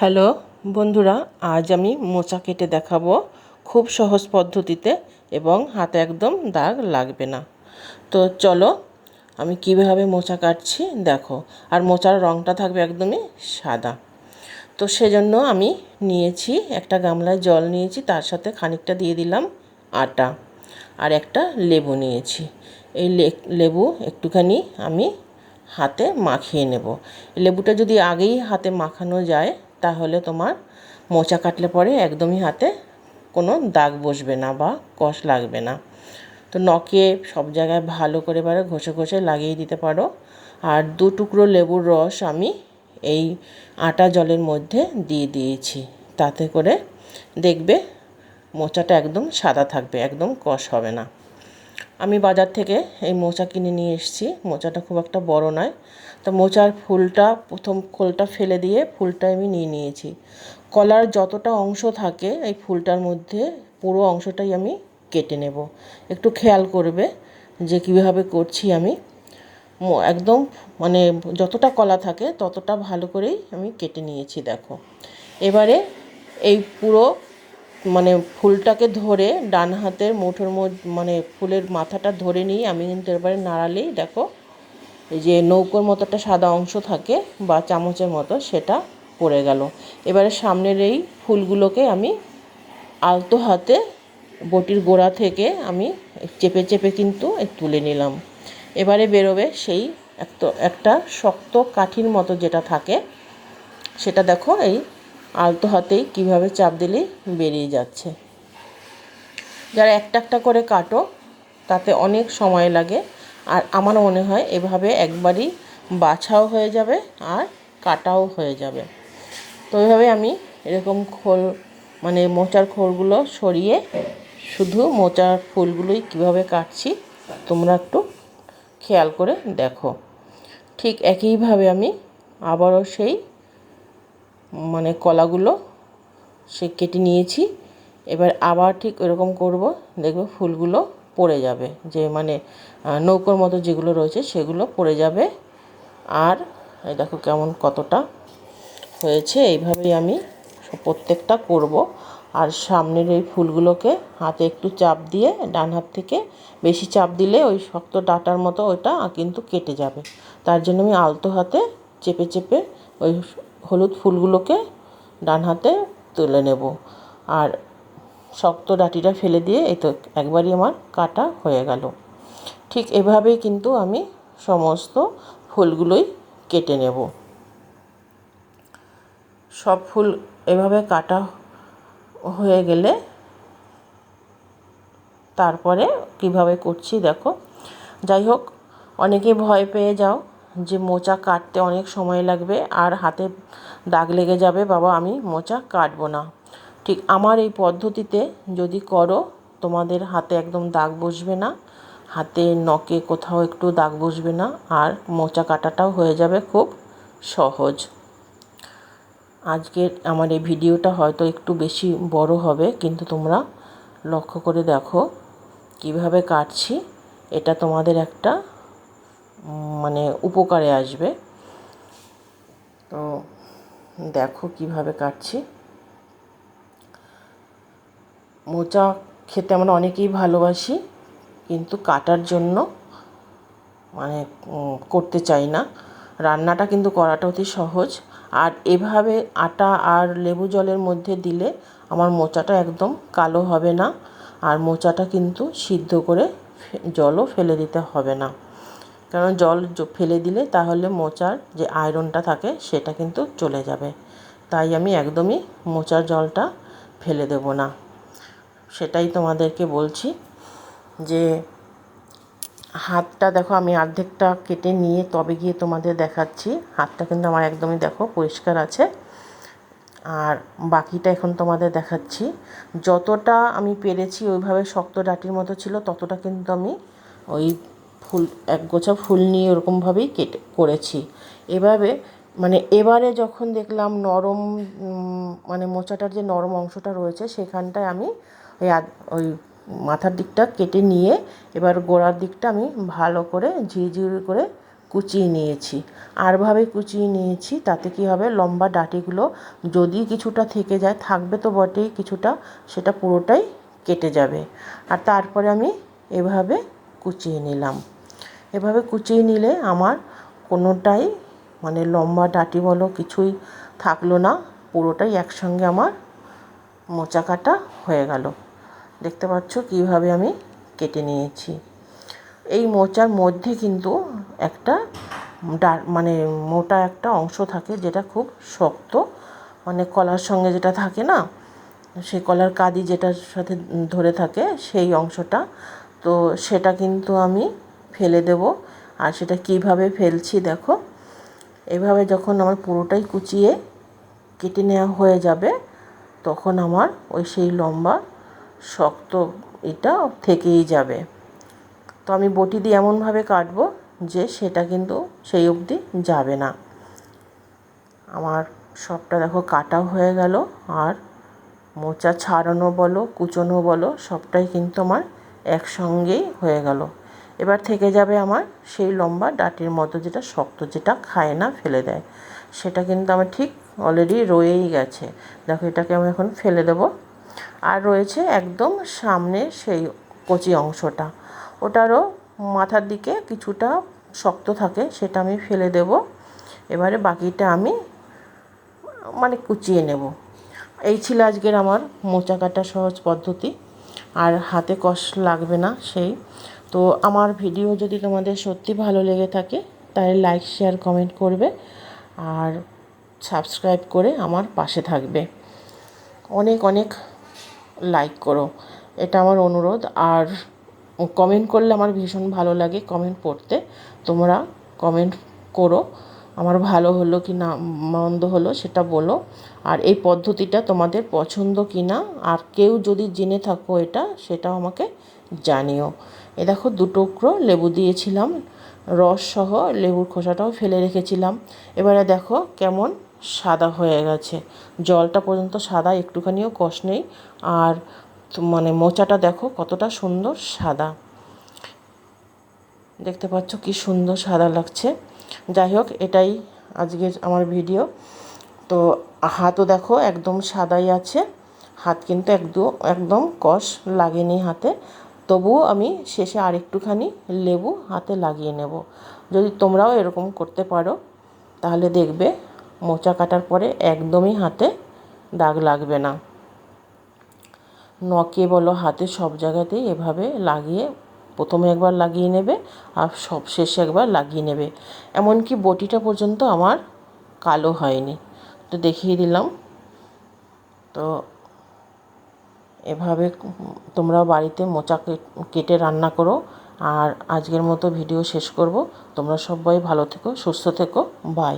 Hello, বন্ধুরা, আজ আমি মোচা কেটে দেখাবো খুব সহজ পদ্ধতিতে এবং হাতে একদম দাগ লাগবে না। তো চলো, আমি কীভাবে মোচা কাটছি দেখো। আর মোচার রঙটা থাকবে একদমই সাদা। তো সেজন্য আমি নিয়েছি একটা গামলায় জল নিয়েছি, তার সাথে খানিকটা দিয়ে দিলাম আটা আর একটা লেবু নিয়েছি। এই লেবু একটুখানি আমি হাতে মাখিয়ে নেব। লেবুটা যদি আগেই হাতে মাখানো যায় তাহলে তোমার মোচা কাটলে পরে একদমই হাতে কোনো দাগ বসবে না বা কষ লাগবে না। তো নখে সব জায়গায় ভালো করে এবারে ঘষে ঘষে লাগিয়ে দিতে পারো। আর দু টুকরো লেবুর রস আমি এই আটা জলের মধ্যে দিয়ে দিয়েছি। তাতে করে দেখবে মোচাটা একদম সাদা থাকবে, একদম কষ হবে না। আমি বাজার থেকে এই মোচা কিনে নিয়ে এসেছি। মোচাটা খুব একটা বড় নয়। তো মোচার ফুলটা, প্রথম খোলটা ফেলে দিয়ে ফুলটা আমি নিয়ে নিয়েছি। কলার যতটা অংশ থাকে, এই ফুলটার মধ্যে পুরো অংশটাই আমি কেটে নেব। একটু খেয়াল করবে যে কীভাবে করছি আমি। একদম মানে যতটা কলা থাকে, ততটা ভালো করেই আমি কেটে নিয়েছি, দেখো। এবারে এই পুরো মানে ফুলটাকে ধরে ডান হাতের মুঠোর মধ্যে মানে ফুলের মাথাটা ধরে নিয়ে, আমি কিন্তু এবারে নাড়ালেই দেখো, এই যে নৌকোর মতো একটা সাদা অংশ থাকে বা চামচের মতো, সেটা পড়ে গেল। এবারে সামনের এই ফুলগুলোকে আমি আলতো হাতে বটির গোড়া থেকে আমি চেপে চেপে কিন্তু তুলে নিলাম। এবারে বেরোবে সেই একটা শক্ত কাঠির মতো যেটা থাকে, সেটা দেখো এই আলতো হাতেই কীভাবে চাপ দিলে বেরিয়ে যাচ্ছে। যারা একটা একটা করে কাটো, তাতে অনেক সময় লাগে। আর আমার মনে হয় এভাবে একবারই বাছাও হয়ে যাবে আর কাটাও হয়ে যাবে। তো এইভাবে আমি এরকম খোল মানে মোচার খোলগুলো সরিয়ে শুধু মোচার ফুলগুলোই কীভাবে কাটছি তোমরা একটু খেয়াল করে দেখো। ঠিক একইভাবে আমি আবারও সেই মানে কলাগুলো সে কেটে নিয়েছি। এবার আবার ঠিক এরকম করব, দেখবে ফুলগুলো পড়ে যাবে। যে মানে নৌকোর মতো যেগুলো রয়েছে সেগুলো পড়ে যাবে। আর এই দেখো কেমন কতটা হয়েছে, এইভাবেই আমি প্রত্যেকটা করব। আর সামনের এই ফুলগুলোকে হাতে একটু চাপ দিয়ে ডান হাত থেকে বেশি চাপ দিলে ওই শক্ত ডাটার মতো ওইটা কিন্তু কেটে যাবে। তার জন্য আমি আলতো হাতে চেপে চেপে ওই হলুদ ফুলগুলোকে ডান হাতে তুলে নেব। আর শক্ত ডাটিটা ফেলে দিয়ে এই তো একবারই আমার কাটা হয়ে গেল। ঠিক এভাবেই কিন্তু আমি সমস্ত ফুলগুলোই কেটে নেব। সব ফুল এভাবে কাটা হয়ে গেলে তারপরে কীভাবে করছি দেখো। যাই হোক, অনেকে ভয় পেয়ে যাও। যে মোচা কাটতে অনেক সময় লাগবে আর হাতে দাগ লেগে যাবে, বাবা আমি মোচা কাটবো না। ঠিক আমার এই পদ্ধতিতে যদি করো, তোমাদের হাতে একদম দাগ বসবে না, হাতে নখে কোথাও একটু দাগ বসবে না, আর মোচা কাটাটাও হয়ে যাবে খুব সহজ। আজকের আমার এই ভিডিওটা হয়তো একটু বেশি বড় হবে, কিন্তু তোমরা লক্ষ্য করে দেখো কীভাবে কাটছি, এটা তোমাদের একটা মানে উপকারে আসবে। তো দেখো কীভাবে কাটছি। মোচা খেতে আমরা অনেকেই ভালোবাসি, কিন্তু কাটার জন্য মানে করতে চাই না। রান্নাটা কিন্তু করাটা অতি সহজ। আর এভাবে আটা আর লেবু জলের মধ্যে দিলে আমার মোচাটা একদম কালো হবে না। আর মোচাটা কিন্তু সিদ্ধ করে জলও ফেলে দিতে হবে না। কারণ জল ফেলে দিলে তাহলে মোচার যে আয়রনটা থাকে সেটা কিন্তু চলে যাবে। তাই আমি একদমই মোচার জলটা ফেলে দেব না। সেটাই তোমাদেরকে বলছি যে হাতটা দেখো, আমি অর্ধেকটা কেটে নিয়ে তবে গিয়ে তোমাদের দেখাচ্ছি। হাতটা কিন্তু আমার একদমই দেখো পরিষ্কার আছে। আর বাকিটা এখন তোমাদের দেখাচ্ছি। যতটা আমি পেরেছি ওইভাবে শক্ত ডাটির মতো ছিল, ততটা কিন্তু আমি ওই ফুল, এক গোছা ফুল নিয়ে ওরকমভাবেই কেটে, করেছি। এভাবে মানে এবারে যখন দেখলাম নরম মানে মোচাটার যে নরম অংশটা রয়েছে, সেখানটায় আমি ওই ওই মাথার দিকটা কেটে নিয়ে এবার গোড়ার দিকটা আমি ভালো করে ঝিরিঝিরি করে কুচিয়ে নিয়েছি। আরভাবে কুচিয়ে নিয়েছি, তাতে কি হবে, লম্বা ডাঁটিগুলো যদি কিছুটা থেকে যায়, থাকবে তো বটেই কিছুটা, সেটা পুরোটাই কেটে যাবে। আর তারপরে আমি এভাবে কুচিয়ে নিলাম। এভাবে কুচিয়ে নিলে আমার কোনোটাই মানে লম্বা ডাঁটি বলো কিছুই থাকল না, পুরোটাই একসঙ্গে আমার মোচা কাটা হয়ে গেল। দেখতে পাচ্ছ কীভাবে আমি কেটে নিয়েছি। এই মোচার মধ্যে কিন্তু একটা মানে মোটা একটা অংশ থাকে যেটা খুব শক্ত মানে কলার সঙ্গে যেটা থাকে না, সেই কলার কাদি যেটার সাথে ধরে থাকে সেই অংশটা তো সেটা কিন্তু আমি ফেলে দেব। আর সেটা কীভাবে ফেলছি দেখো। এভাবে যখন আমার পুরোটাই কুচিয়ে কেটে নেওয়া হয়ে যাবে, তখন আমার ওই সেই লম্বা শক্ত এটা থেকেই যাবে। তো আমি বটি দিয়ে এমনভাবে কাটবো যে সেটা কিন্তু সেই অবধি যাবে না। আমার সবটা দেখো কাটাও হয়ে গেল, আর মোচা ছাড়ানো বলো, কুচোনো বলো, সবটাই কিন্তু আমার একসঙ্গেই হয়ে গেল। এবার থেকে যাবে আমার সেই লম্বা ডাটির মতো যেটা শক্ত, যেটা খায় না, ফেলে দেয়। সেটা কিন্তু আমার ঠিক অলরেডি রয়েই গেছে। দেখো এটাকে আমি এখন ফেলে দেবো। আর রয়েছে একদম সামনে সেই কচি অংশটা। ওটারও মাথার দিকে কিছুটা শক্ত থাকে, সেটা আমি ফেলে দেব। এবারে বাকিটা আমি মানে কুচিয়ে নেব। এই ছিল আজকের আমার মোচা কাটা সহজ পদ্ধতি। আর হাতে কষ লাগবে না সেই। তো আমার ভিডিও যদি তোমাদের সত্যি ভালো লেগে থাকে, তাহলে লাইক শেয়ার কমেন্ট করবে আর সাবস্ক্রাইব করে আমার পাশে থাকবে। অনেক অনেক লাইক করো, এটা আমার অনুরোধ। আর কমেন্ট করলে আমার ভীষণ ভালো লাগে কমেন্ট পড়তে। তোমরা কমেন্ট করো। আমার ভালো হলো কি না, মন্দ হলো সেটা বলো। আর এই পদ্ধতিটা তোমাদের পছন্দ কি না, আর কেউ যদি জেনে থাকো এটা, সেটাও আমাকে জানিও। এ দেখো দুটুকরো লেবু দিয়েছিলাম, রস সহ লেবুর খোসাটাও ফেলে রেখেছিলাম। এবারে দেখো কেমন সাদা হয়ে গেছে। জলটা পর্যন্ত সাদা, একটুখানিও কষ নেই। আর মানে মোচাটা দেখো কতটা সুন্দর সাদা। দেখতে পাচ্ছ কি সুন্দর সাদা লাগছে। যাই হোক এটাই আজকের আমার ভিডিও। তো হাতও দেখো, একদম সাদাই আছে। হাত কিন্তু একদম একদম কষ লাগেনি হাতে। তবুও আমি শেষে আরেকটুখানি লেবু হাতে লাগিয়ে নেব। যদি তোমরাও এরকম করতে পারো, তাহলে দেখবে মোচা কাটার পরে একদমই হাতে দাগ লাগবে না। নকে বলো, হাতে সব জায়গাতেই এভাবে লাগিয়ে প্রথমে একবার লাগিয়ে নেবে আর সব শেষে একবার লাগিয়ে নেবে। এমনকি বটিটা পর্যন্ত আমার কালো হয়নি। তো দেখিয়ে দিলাম। তো এভাবে তোমরা বাড়িতে মোচা কেটে রান্না করো। আর আজকের মতো ভিডিও শেষ করব। তোমরা সবাই ভালো থেকো, সুস্থ থেকো। বাই